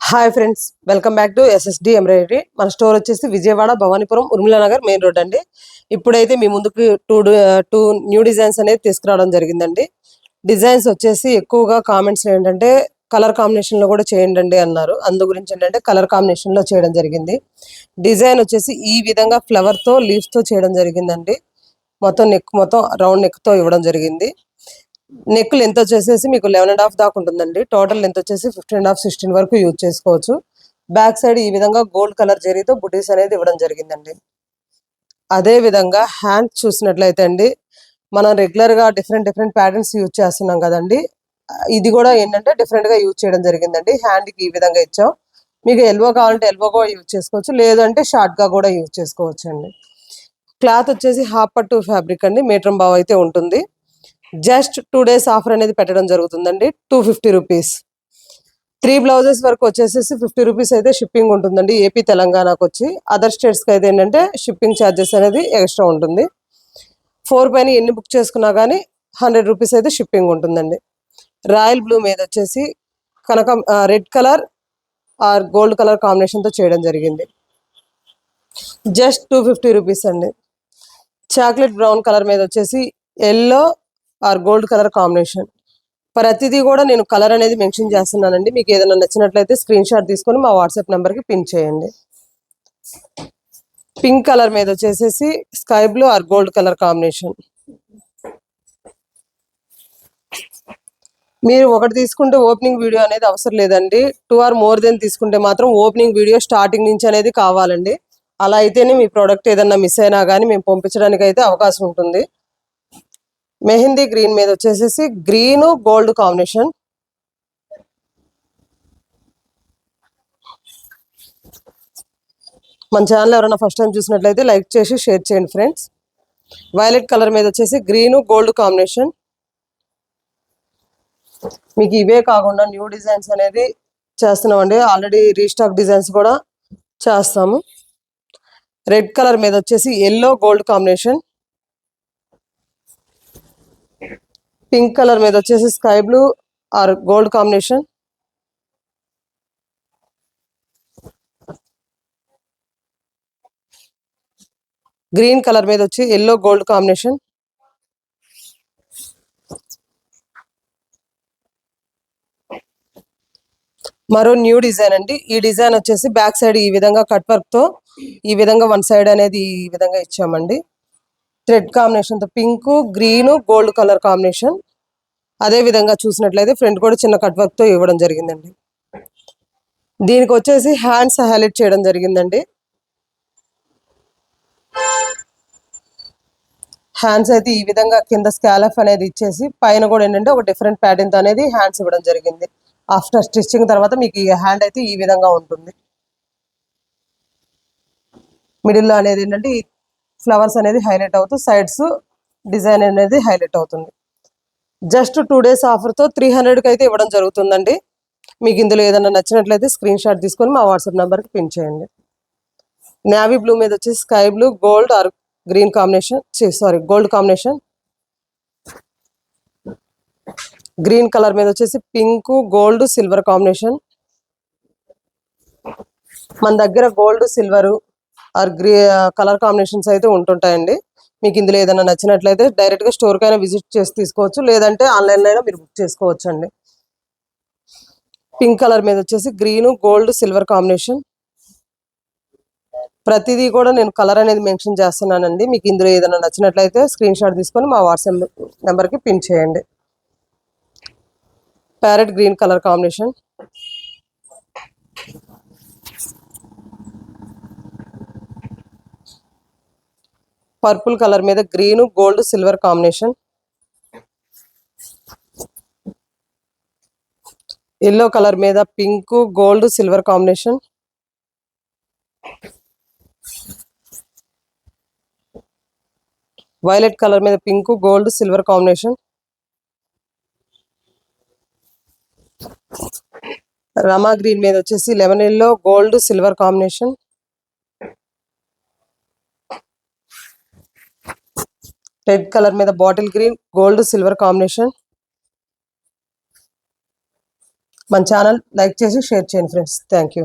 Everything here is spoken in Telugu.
Hi friends welcome back to SSD embroidery మన స్టోర్ వచ్చేసి విజయవాడ భవానీపురం ఉర్మిళా నగర్ మెయిన్ రోడ్ అండి. ఇప్పుడైతే మీ ముందుకు టూ టూ న్యూ డిజైన్స్ అనేది తీసుకురావడం జరిగిందండి. డిజైన్స్ వచ్చేసి ఎక్కువగా కామెంట్స్ ఏంటంటే కలర్ కాంబినేషన్లో కూడా చేయండి అన్నారు. అందు గురించి ఏంటంటే కలర్ కాంబినేషన్లో చేయడం జరిగింది. డిజైన్ వచ్చేసి ఈ విధంగా ఫ్లవర్తో తో చేయడం జరిగిందండి. మొత్తం నెక్ మొత్తం రౌండ్ నెక్తో ఇవ్వడం జరిగింది. నెక్ లెంత్ వచ్చేసేసి మీకు లెవెన్ అండ్ హాఫ్ దాకా ఉంటుందండి. టోటల్ లెంత్ వచ్చేసి ఫిఫ్టీన్ అండ్ హాఫ్ సిక్స్టీన్ వరకు యూజ్ చేసుకోవచ్చు. బ్యాక్ సైడ్ ఈ విధంగా గోల్డ్ కలర్ జరీతో బుటీస్ అనేది ఇవ్వడం జరిగిందండి. అదే విధంగా హ్యాండ్ చూసినట్లయితే అండి మనం రెగ్యులర్గా డిఫరెంట్ డిఫరెంట్ ప్యాటర్న్స్ యూజ్ చేస్తున్నాం కదండి. ఇది కూడా ఏంటంటే డిఫరెంట్గా యూజ్ చేయడం జరిగిందండి. హ్యాండ్కి ఈ విధంగా ఇచ్చాం. మీకు ఎల్బో కావాలంటే ఎల్బో కూడా యూజ్ చేసుకోవచ్చు. లేదంటే షార్ట్గా కూడా యూజ్ చేసుకోవచ్చు అండి క్లాత్ వచ్చేసి హాఫ్ పట్టు ఫ్యాబ్రిక్ అండి. మీటర్ బావ్ అయితే ఉంటుంది. జస్ట్ టూ డేస్ ఆఫర్ అనేది పెట్టడం జరుగుతుందండి. Two fifty rupees. Three blouses వరకు వచ్చేసేసి ఫిఫ్టీ రూపీస్ అయితే షిప్పింగ్ ఉంటుందండి. ఏపీ తెలంగాణకు వచ్చి. అదర్ స్టేట్స్కి అయితే ఏంటంటే షిప్పింగ్ ఛార్జెస్ అనేది ఎక్స్ట్రా ఉంటుంది. ఫోర్ పైన ఎన్ని బుక్ చేసుకున్నా కానీ హండ్రెడ్ రూపీస్ అయితే షిప్పింగ్ ఉంటుందండి. రాయల్ బ్లూ మీద వచ్చేసి కనక red colour or gold colour కాంబినేషన్తో చేయడం జరిగింది. జస్ట్ టూ ఫిఫ్టీ రూపీస్ అండి. చాక్లెట్ బ్రౌన్ కలర్ మీద వచ్చేసి yellow or gold colour combination. ప్రతిదీ కూడా నేను కలర్ అనేది మెన్షన్ చేస్తున్నానండి. మీకు ఏదైనా నచ్చినట్లయితే స్క్రీన్ షాట్ తీసుకొని మా వాట్సాప్ నెంబర్కి పిన్ చేయండి. పింక్ కలర్ మీద వచ్చేసేసి sky blue or gold colour combination. మీరు ఒకటి తీసుకుంటే ఓపెనింగ్ వీడియో అనేది అవసరం లేదండి. టూ ఆర్ మోర్ దెన్ తీసుకుంటే మాత్రం ఓపెనింగ్ వీడియో స్టార్టింగ్ నుంచి అనేది కావాలండి. అలా అయితేనే మీ ప్రోడక్ట్ ఏదన్నా మిస్ అయినా కానీ మేము పంపించడానికి అయితే అవకాశం ఉంటుంది. మెహందీ గ్రీన్ మీద వచ్చేసేసి గ్రీన్ గోల్డ్ కాంబినేషన్. మన ఛానల్ ఎవరైనా ఫస్ట్ టైం చూసినట్లయితే లైక్ చేసి షేర్ చేయండి ఫ్రెండ్స్. వైలెట్ కలర్ మీద వచ్చేసి గ్రీన్ గోల్డ్ కాంబినేషన్. మీకు ఇవే కాకుండా న్యూ డిజైన్స్ అనేది చేస్తున్నామండి. ఆల్రెడీ రీస్టాక్ డిజైన్స్ కూడా చేస్తాము. రెడ్ కలర్ మీద వచ్చేసి yellow gold combination pink colour మీద వచ్చేసి sky blue or gold combination. Green colour మీద వచ్చి ఎల్లో గోల్డ్ కాంబినేషన్. మరో న్యూ డిజైన్ అండి. ఈ డిజైన్ వచ్చేసి బ్యాక్ సైడ్ ఈ విధంగా కట్ వర్క్తో ఈ విధంగా వన్ సైడ్ అనేది ఈ విధంగా ఇచ్చామండి. థ్రెడ్ కాంబినేషన్తో pink green gold colour combination. అదే విధంగా చూసినట్లయితే ఫ్రంట్ కూడా చిన్న కట్ వర్క్తో ఇవ్వడం జరిగిందండి. దీనికి వచ్చేసి హ్యాండ్స్ హైలైట్ చేయడం జరిగిందండి. హ్యాండ్స్ అయితే ఈ విధంగా కింద స్కాలఫ్ అనేది ఇచ్చేసి పైన కూడా ఏంటంటే ఒక డిఫరెంట్ ప్యాటర్న్ అనేది హ్యాండ్స్ ఇవ్వడం జరిగింది. ఆఫ్టర్ స్టిచ్చింగ్ తర్వాత మీకు ఈ హ్యాండ్ అయితే ఈ విధంగా ఉంటుంది. మిడిల్లో అనేది ఏంటంటే ఫ్లవర్స్ అనేది హైలైట్ అవుతూ సైడ్స్ డిజైన్ అనేది హైలైట్ అవుతుంది. జస్ట్ టూ డేస్ ఆఫర్తో త్రీ హండ్రెడ్కి అయితే ఇవ్వడం జరుగుతుందండి. మీకు ఇందులో ఏదైనా నచ్చినట్లయితే స్క్రీన్ షాట్ తీసుకొని మా వాట్సాప్ నెంబర్కి పిన్ చేయండి. నావీ బ్లూ మీద వచ్చేసి sky blue gold or green combination sorry gold combination. Green colour మీద వచ్చేసి పింక్ గోల్డ్ సిల్వర్ కాంబినేషన్. మన దగ్గర gold silver or grey colour combinations అయితే ఉంటుంటాయండి. మీకు ఇందులో ఏదైనా నచ్చినట్లయితే డైరెక్ట్గా స్టోర్కి అయినా విజిట్ చేసి తీసుకోవచ్చు. లేదంటే ఆన్లైన్లో అయినా మీరు బుక్ చేసుకోవచ్చు అండి పింక్ కలర్ మీద వచ్చేసి గ్రీన్ గోల్డ్ సిల్వర్ కాంబినేషన్. ప్రతిదీ కూడా నేను కలర్ అనేది మెన్షన్ చేస్తున్నానండి. మీకు ఇందులో ఏదైనా నచ్చినట్లయితే స్క్రీన్ షాట్ తీసుకొని మా వాట్సాప్ నెంబర్కి పిన్ చేయండి. Parrot green colour combination. Purple colour మీద green gold silver combination. Yellow colour మీద pink gold silver combination. Violet colour మీద pink gold silver combination. Rama green మీద వచ్చేసి lemon yellow gold silver combination. Red colour మీద bottle green gold silver combination. మన ఛానల్ లైక్ చేసి షేర్ చేయండి ఫ్రెండ్స్. Thank you